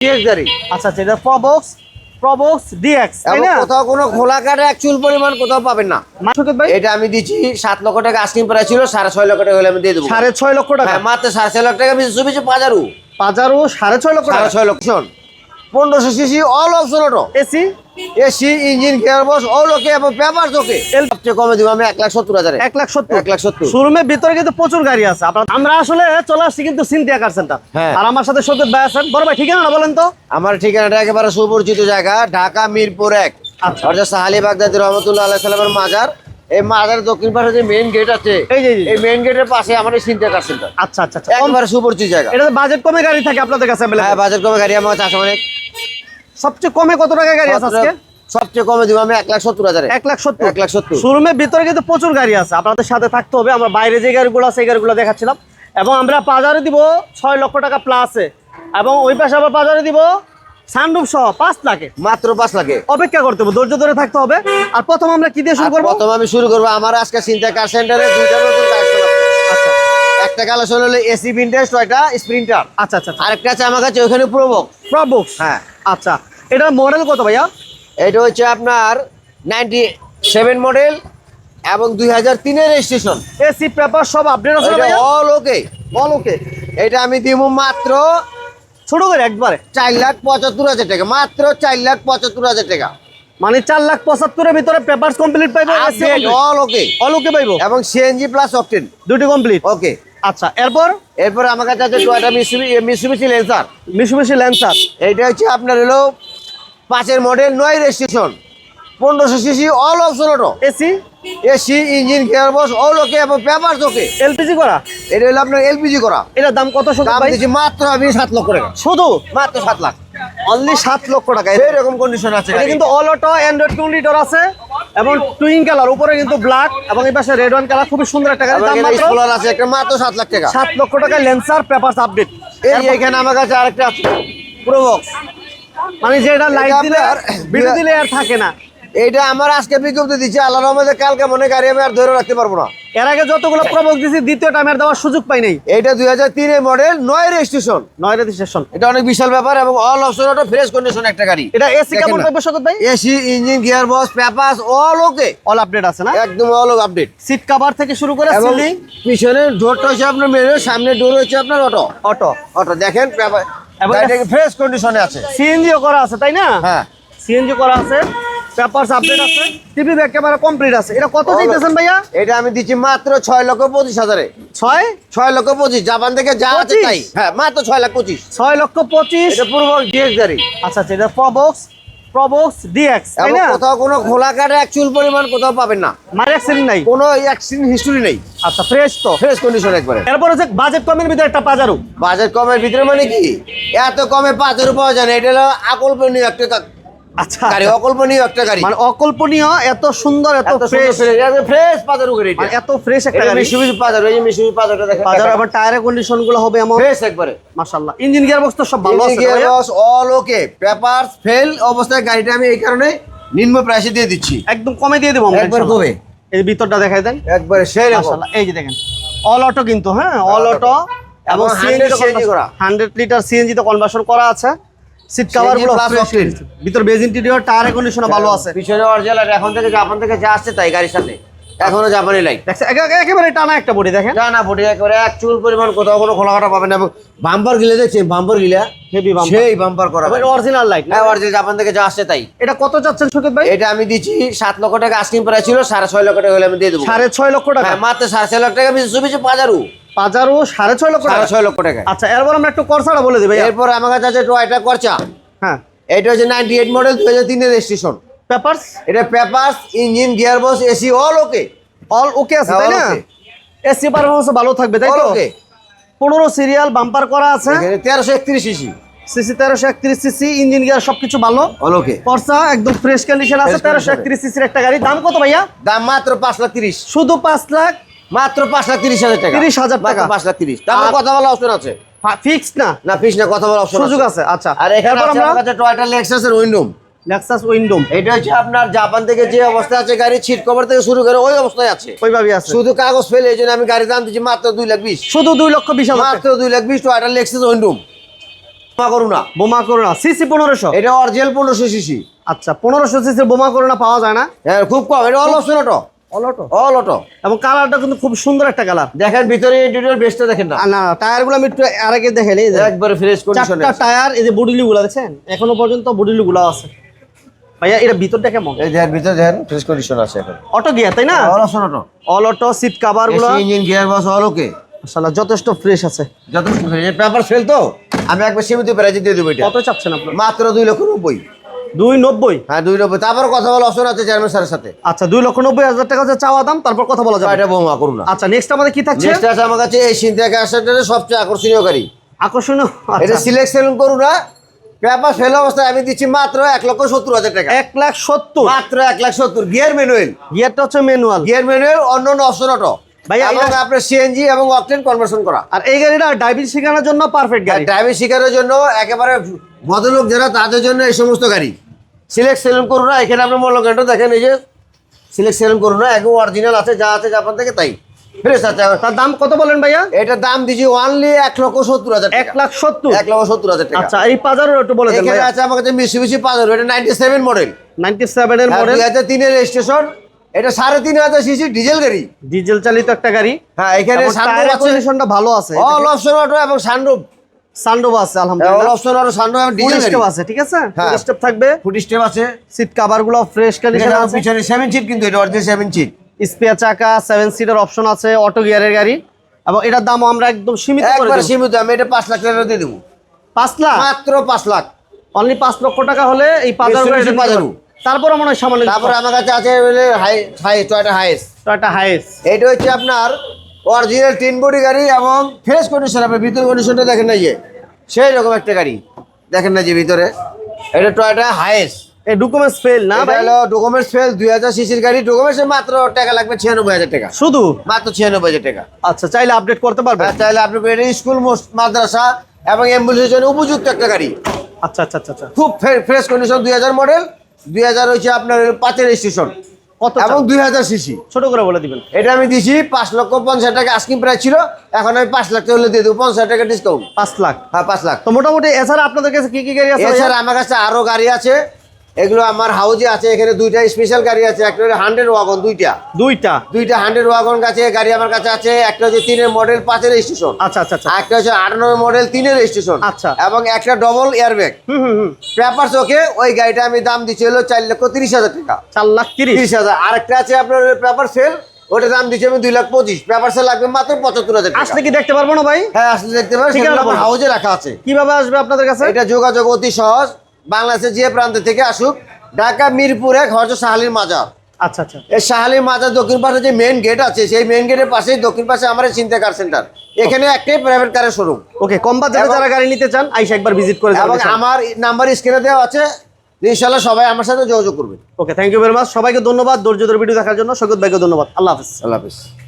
Dx গাড়ি আচ্ছা আচ্ছা এটা প্রবক্স প্রবক্স ডিএক্স তাই না? কোথাও কোনো খোলা কাটা এক চুল পরিমাণ কোথাও পাবেন না। মাসুকেত ভাই? এটা আমি দিচ্ছি সাত লক্ষ টাকা আস্কিং প্রাইস ছিল সাড়ে ছয় লক্ষ টাকা হলে আমি দিয়ে দেবো। সাড়ে ছয় লক্ষ টাকা? হ্যাঁ মাত্র সাড়ে ছয় লক্ষ টাকা বেশি চুপিছে বাজারু বাজারও। সাড়ে ছয় লক্ষ সাড়ে টাকা? ছয় লক্ষ। শোন পনেরোশো CC all option auto AC AC engine gear box all okay এবং পেপার ওকে এল- সবচেয়ে কমে দিব আমি এক লাখ সত্তর হাজারে। এক লাখ সত্তর। এক লাখ সত্তর। শোরুমের ভিতরে কিন্তু প্রচুর গাড়ি আছে। আপনার আমরা আসলে চলে আসছি কিন্তু সিনথিয়া কার সেন্টার হ্যাঁ। আর আমার সাথে সৈকত ভাই আছেন। বড় ভাই ঠিকানা না বলেন তো। আমার ঠিকানাটা একেবারে সুপরিচিত জায়গা ঢাকা মিরপুর এক। আচ্ছা। অর্থাৎ সাহালি বাগদাদি রহমতুল্লাহ আল্লাহ সাল্লামের মাজার। এই মাজারের দক্ষিণ পাশে যে মেইন গেট আছে এই যে, এই মেইন গেটের পাশে আমার এই সিনটা কার সেন্টার আচ্ছা আচ্ছা আচ্ছা। একেবারে সুপরিচিত জায়গা। এটা বাজেট কমে গাড়ি থাকে আপনাদের কাছে? হ্যাঁ বাজার কমে গাড়ি আমার চাষ অনেক। সবচেয়ে কমে কত টাকা গাড়ি আছে আজকে? সবচেয়ে কমে দিব আমি এক লাখ সত্তর হাজারে। এক লাখ সত্তর। এক লাখ সত্তর। শোরুমের ভিতরে কিন্তু প্রচুর গাড়ি আছে। আপনাদের সাথে থাকতে হবে। আমরা বাইরে যে গাড়িগুলো আছে এই গাড়িগুলো দেখাচ্ছিলাম। এবং আমরা বাজারে দিব ছয় লক্ষ টাকা প্লাসে এবং ওই পাশে আবার বাজারে দিব সানরুফ সহ পাঁচ লাখে। মাত্র পাঁচ লাখে। অপেক্ষা করতে হবে। ধৈর্য ধরে থাকতে হবে। আর প্রথম আমরা কি দিয়ে শুরু করব? প্রথম আমি শুরু করব আমার আজকে চিন্তা কার সেন্টারে দুইটা নতুন আচ্ছা। একটা কালেকশন হলো এসি ভিনটেজ ছয়টা স্প্রিন্টার আচ্ছা আচ্ছা আরেকটা আছে আমার কাছে ওইখানে প্রবক প্রবক্স হ্যাঁ। আচ্ছা। এটার মডেল কত ভাইয়া? এটা হচ্ছে আপনার নাইনটি সেভেন মডেল এবং দুই হাজার তিনের রেজিস্ট্রেশন এসি পেপার সব আপডেট আছে এটা অল ওকে বল ওকে এটা আমি দিব মাত্র ছোট করে একবারে। চার লাখ পঁচাত্তর হাজার টাকা। মাত্র চার লাখ পঁচাত্তর হাজার টাকা। মানে চার লাখ পঁচাত্তরের ভিতরে পেপার কমপ্লিট পাইবো অল ওকে অল ওকে পাইবো? এবং সিএনজি প্লাস অপটেন দুটি কমপ্লিট ওকে আচ্ছা এরপর? এরপর আমার কাছে আছে টয়টা মিসুবি মিসুবিসি লেন্সার মিশুমিশি ল্যান্সার এইটা হচ্ছে আপনার হলো পাঁচের মডেল নয় রেজিস্ট্রেশন পনেরোশো CC all option auto AC? AC engine gear box all okay এবং পেপার ওকে এলপিজি করা? এটা হলো আপনার এলপিজি করা। এটার দাম কত শুধু দাম দিচ্ছি মাত্র আমি সাত লক্ষ টাকা। শুধু? মাত্র সাত লাখ। অনলি সাত লক্ষ টাকা। সেই রকম কন্ডিশন আছে এটা কিন্তু all auto android two litre আছে এবং টুইং কালার উপরে কিন্তু ব্ল্যাক এবং এই পাশে রেড ওয়ান কালার খুবই সুন্দর একটা গাড়ি দাম মাত্র স্কলার আছে একটা মাত্র সাত লাখ টাকা। সাত লক্ষ টাকা লেন্সার পেপার আপডেট এই এখানে আমার কাছে আরেকটা আছে। প্রোবক্স মানে যেটা লাইট দিলে আপনার- ভিডিও দিলে আর থাকে না। এইটা আমার আজকে বিজ্ঞপ্তি দিচ্ছে আল্লাহ রহমতে কালকে মনে গাড়ি আমি আর ধরে রাখতে পারব না। এর আগে যতগুলো প্রবক দিছি দ্বিতীয় টাইমের দেওয়ার সুযোগ পাই নাই। এইটা দুই হাজার তিনের মডেল নয় রেজিস্ট্রেশন নয় রেজিস্ট্রেশন এটা অনেক বিশাল ব্যাপার এবং all option auto fresh condition একটা গাড়ি। এটা এসি কেমন। পাইবো শকত ভাই? AC engine gear box papers all okay all update আছে না? একদম অল আপডেট সিট কভার থেকে শুরু করে সিলিং পিছনের ডোরটা হচ্ছে আপনার মেরু সামনে ডোর হচ্ছে আপনার অটো অটো অটো দেখেন এবং ফ্রেশ কন্ডিশনে আছে। সিএনজিও করা আছে তাই না? হ্যাঁ। সিএনজি করা আছে। পেপারস আপডেট আছে। টিভি ব্যাক ক্যামেরা কমপ্লিট আছে। এটা কত চাইতেছেন ভাইয়া? এটা আমি দিচ্ছি মাত্র ছয় লক্ষ পঁচিশ হাজারে। ছয়? ছয় লক্ষ পঁচিশ। জাপান থেকে যা আছে? তাই। হ্যাঁ মাত্র ছয় লাখ পঁচিশ। ছয় লক্ষ পঁচিশ? এটা পূর্ব ডিএক্স গাড়ি আচ্ছা আচ্ছা এটা প্রবক্স প্রবক্স ডিএক্স তাই না? কোথাও কোনো খোলা কাটা এক চুল পরিমাণ কোথাও পাবেন না। মানে অ্যাক্সিডেন্ট নাই? কোনো অ্যাক্সিডেন্ট হিস্টরি নেই। আচ্ছা ফ্রেশ তো। ফ্রেশ কন্ডিশন একবারে। এরপর হচ্ছে বাজেট কমের ভিতরে একটা পাজারো। বাজেট কমের ভিতরে মানে কি? এত কমে পাঁচ হাজার পাওয়া যায় না এটা হলো আকল্পনীয় একটা আচ্ছা। গাড়ি অকল্পনীয় একটা গাড়ি। মানে অকল্পনীয় এত সুন্দর এত ফ্রেশ ফ্রেশ পাঁচারু গাড়ি মানে এত ফ্রেশ একটা গাড়ি। মিশুবিশি পাঁচারু এই মিশুবিশি পাঁচারুটা দেখেন। বাজার আবার টায়ারের কন্ডিশনগুলো হবে এমন। ফ্রেশ একবারে। মাশাআল্লাহ। ইঞ্জিন গিয়ার বক্স তো সব ভালো আছে? অল ওকে পেপারস ফেল অবস্থায় গাড়িটা আমি এই কারণে নিম্ন প্রাইসে দিয়ে দিচ্ছি। একদম কমে দিয়ে দেবো একবার। কমে। এই ভিতরটা দেখাই দেন। একবারে সেই মাশাআল্লাহ এই যে দেখেন। অল অটো কিন্তু হ্যাঁ? অল অটো এবং এবং সিএনজি করা। 100 লিটার সিএনজি তে কনভার্সন করা আছে। সিট কভারগুলো। ভিতর বেজ ইন্টেরিয়র টায়ার কন্ডিশন ভালো আছে। পিছনে অরিজিনাল এখন থেকে জাপান থেকে যা আসছে তাই গাড়ির সাথে। এখনও জাপানি লাইট একে- একে- একেবারে টানা একটা বডি দেখেন। টানা ফুটে একেবারে এক চুল পরিমাণ কোথাও কোনো খোলা কাটা পাবেন না। এবং বাম্পার গিলে দেখছেন বাম্পার গিলা হেভি বাম্পার সেই বাম্পার করা অরিজিনাল লাইট হ্যাঁ অরিজিনাল জাপান থেকে যা আসছে তাই। এটা কত চাচ্ছেন সুকেত ভাই? এটা আমি দিচ্ছি সাত লক্ষ টাকা আস্কিং প্রাইস ছিল সাড়ে ছয় লক্ষ টাকা হলে আমি দিয়ে দেবো। সাড়ে ছয় লক্ষ টাকা? হ্যাঁ মাত্র সাড়ে ছয় লক্ষ টাকা বেশি চুপিছে পাজারু। বাজারও সাড়ে ছয় লক্ষ সাড়ে টাকা? ছয় লক্ষ টাকা। আচ্ছা এরপর আমরা একটু করসাটা বলে ভাইয়া। এরপর আমার কাছে আছে টয়টা করচা। হ্যাঁ। এটা হচ্ছে নাইনটি এইট মডেল দু হাজার তিনের রেজিস্ট্রেশন পেপারস এটা papers engine gear box AC all okay all okay আছে তাই না। এসি পারফরমেন্স ভালো থাকবে তাই তো? ওকে পনেরো সিরিয়াল বাম্পার করা আছে। তেরোশো একত্রিশ সিসি সিসি তেরোশো একত্রিশ সিসি ইঞ্জিন গিয়ার সবকিছু ভালো। অল ওকে করসা একদম ফ্রেশ কন্ডিশন আছে তেরোশো। একত্রিশ সিসির একটা গাড়ি। দাম কত ভাইয়া? দাম মাত্র পাঁচ লাখ তিরিশ। শুধু পাঁচ লাখ? মাত্র পাঁচ লাখ তিরিশ হাজার টাকা। 30,000 টাকা। মাত্র পাঁচ লাখ তিরিশ। কথা বলা অপশন আছে। ফিক্সড না? না ফিস না কথা বলা অপশন সুযোগ আছে। আচ্ছা। আর এখানে আমরা টয়টা লেক্সাসের উইন্ডোম লেক্সাস উইন্ডোম এটা হচ্ছে আপনার জাপান থেকে যে অবস্থা আছে গাড়ি সিট কভার থেকে শুরু করে ওই অবস্থায় আছে। ওইভাবে আছে। শুধু কাগজ ফেলে এই জন্য আমি গাড়ির দাম দিচ্ছি মাত্র দুই লাখ বিশ। শুধু দুই লক্ষ বিশ মাত্র দুই লাখ বিশ টয়টা লেক্সাস উইন্ডোম বোমা করুণা। বোমা করোনা সিসি পনেরোশো। এটা অরিজিনাল পনেরোশো সিসি। আচ্ছা পনেরোশো সিসির বোমা করোনা পাওয়া যায় না? হ্যাঁ খুব কম। এটা all option auto all auto all auto এবং কালারটা কিন্তু খুব সুন্দর একটা কালার। দেখেন ভিতরে ইন্টেরিয়র বেসটা দেখেন না। না টায়ারগুলো আমি একটু আর আগে দেখে নিই। এই একবারে ফ্রেশ কন্ডিশনে টায়ার এই যে বডিলি গুলো দেখছেন? এখনও পর্যন্ত বডিলি গুলো আছে। ভাইয়া এটা ভিতরটা কেমন? এই দেখেন ভিতরে দেখেন ফ্রেশ কন্ডিশন আছে এখন। অটো গিয়ার তাই না? All option auto. All auto seat কাভারগুলো। Engine gear box all okay মাশাআল্লাহ যথেষ্ট ফ্রেশ আছে। যথেষ্ট পেপার সেল তো? আমি একবার সীমিত প্রাইজে দিয়ে দেবো এটা। কত চাচ্ছেন আপনার? মাত্র দুই লক্ষ নব্বই। দুই নব্বই? হ্যাঁ দুই নব্বই। তারপর কথা বলা অপশন আছে চেয়ারম্যান স্যারের সাথে। আচ্ছা দুই লক্ষ নব্বই হাজার টাকা হচ্ছে চাওয়া দাম তারপর কথা বলা যাবে। এটা বোমা করুন আচ্ছা নেক্সট আমাদের কি থাকছে? নেক্সট আছে আমার কাছে এই সিনথিয়া ক্যাসেটের সবচেয়ে আকর্ষণীয় গাড়ি। আকর্ষণীয়? এটা আচ্ছা, সিলেকশন করুন না। পেপার ফেল অবস্থায় আমি দিচ্ছি মাত্র এক লক্ষ সত্তর হাজার টাকা। এক লাখ সত্তর? মাত্র এক লাখ সত্তর। গিয়ার ম্যানুয়াল গিয়ারটা হচ্ছে ম্যানুয়াল গিয়ার ম্যানুয়াল অন্য অন্য অপশন অটো ভাইয়া, এবং আপনার সিএনজি এবং অকটেন কনভার্সন করা। আর এই গাড়িটা ড্রাইভিং শেখানোর জন্য পারফেক্ট গাড়ি। ড্রাইভিং জন্য একেবারে ভদ্রলোক যারা তাদের জন্য এই সমস্ত গাড়ি। সিলেক্ট সেলেন করুন না এখানে আপনি মূল্য দেখেন এই যে সিলেক্ট সেলেন করুন না একদম অরিজিনাল আছে যা আছে জাপান থেকে তাই। ফ্রেশ আছে। তার দাম কত বলেন ভাইয়া? এটার দাম অনলি এক লক্ষ সত্তর হাজার এক লাখ সত্তর? এক লক্ষ সত্তর হাজার টাকা। আচ্ছা এই পাজারও একটু বলে দেন এখানে আছে আমার কাছে মিশুবিশি পাঁচ এটা নাইনটি সেভেন মডেল নাইনটি সেভেনের মডেল দুই হাজার তিনের রেজিস্ট্রেশন এটা সাড়ে তিন হাজার সিসি ডিজেল গাড়ি। ডিজেল চালিত একটা গাড়ি। হ্যাঁ এখানে আছে। কন্ডিশনটা ভালো আছে। অল অপশন অটো এবং সানরুফ সানরুফ আছে অল অপশন অটো সানরুফ এবং ডিজেল স্টেপ আছে ঠিক আছে? হ্যাঁ। স্টেপ থাকবে। ফুট স্টেপ আছে। সিট ফ্রেশ কন্ডিশন আছে। পিছনে সিট কিন্তু এটা অরিজিনাল সিট স্পেয়ার চাকা সেভেন সিটার অপশন আছে অটো গিয়ারের গাড়ি। এবং এটার দামও আমরা একদম সীমিত একবার সীমিত আমি এটা পাঁচ লাখ টাকা দিয়ে দেবো। পাঁচ লাখ? মাত্র পাঁচ লাখ। অনলি পাঁচ লক্ষ টাকা হলে এই Pajero। তারপরে মনে হয় সামান্য তারপরে আমার কাছে আছে টয়টা হাইস একটা হাইস এটা হচ্ছে আপনার অরিজিনাল তিন বডি গাড়ি এবং ফ্রেশ কন্ডিশন আপনি ভিতর কন্ডিশনটা দেখেন না যে। সেই রকম একটা গাড়ি। দেখেন না যে ভিতরে। এটা টয়টা হাইস এই ডকুমেন্টস ফেল না ভাই? হলো ডকুমেন্টস ফেল দুই হাজার সিসির গাড়ি ডকুমেন্টসে মাত্র টাকা লাগবে ছিয়ানব্বই হাজার টাকা। শুধু? মাত্র ছিয়ানব্বই হাজার টাকা। আচ্ছা চাইলে আপডেট করতে পারবেন? আর চাইলে আপনি এটা স্কুল মাদ্রাসা এবং অ্যাম্বুলেন্সের জন্য উপযুক্ত একটা গাড়ি। আচ্ছা আচ্ছা আচ্ছা আচ্ছা। খুব ফ্রেশ কন্ডিশন দুই হাজার মডেল দুই হাজার হচ্ছে আপনার পাঁচের স্টেশন কত এবং চান? দুই হাজার সিসি ছোট করে বলে দিবেন। এটা আমি দিছি পাঁচ লক্ষ পঞ্চাশ টাকা আস্কিং প্রাইস ছিল। এখন আমি পাঁচ লাখ টাকা দিয়ে দেবো পঞ্চাশ টাকা ডিসকাউন্ট পাঁচ লাখ। হ্যাঁ পাঁচ লাখ। তো মোটামুটি এছাড়া আপনাদের কাছে কি কি গাড়ি আছে এছাড়া আমার কাছে আরও গাড়ি আছে। এগুলো আমার হাউজে আছে এখানে দুইটা স্পেশাল গাড়ি আছে একটা হলো হান্ড্রেড ওয়াগন দুইটা। দুইটা? দুইটা হান্ড্রেড ওয়াগন কাছে গাড়ি আমার কাছে আছে একটা হচ্ছে তিনের মডেল পাঁচের স্টেশন আচ্ছা আচ্ছা আচ্ছা। একটা হচ্ছে আটান্ন মডেল তিনের স্টেশন আচ্ছা। এবং একটা ডবল এয়ারব্যাগ হুম হুম হুম। পেপার ওকে ওই গাড়িটা আমি দাম দিচ্ছি হলো চার লক্ষ তিরিশ হাজার টাকা। চার লাখ তিরিশ? হাজার। আরেকটা আছে আপনার পেপার সেল ওটা দাম দিচ্ছি আমি দুই লাখ পঁচিশ। পেপার সেল লাগবে মাত্র পঁচাত্তর হাজার আসলে কি দেখতে পারব না ভাই? হ্যাঁ আসলে দেখতে বলুন। হাউজে রাখা আছে। কীভাবে আসবে আপনাদের কাছে? এটা যোগাযোগ অতি সহজ। বাংলাদেশের যে প্রান্ত থেকে আসুক ঢাকা মিরপুর এক হরজ শাহালির মাজার। আচ্ছা আচ্ছা। এই শাহালির মাজার দক্ষিণ পাশে যে মেন গেট আছে সেই মেন গেটের পাশেই দক্ষিণ পাশে আমার চিন্তা কার সেন্টার এখানে একটাই প্রাইভেট কারের শোরুম ওকে কম এবং- যারা গাড়ি নিতে চান আইসা একবার ভিজিট করে এবং আমার নাম্বার স্ক্রিনে দেওয়া আছে। ইনশাল্লাহ সবাই আমার সাথে যোগাযোগ করবে। Okay thank you very much সবাইকে ধন্যবাদ। ধৈর্য ধরে ভিডিও দেখার জন্য। সৈকত ভাইকে ধন্যবাদ। আল্লাহ হাফিজ। আল্লাহ হাফিজ।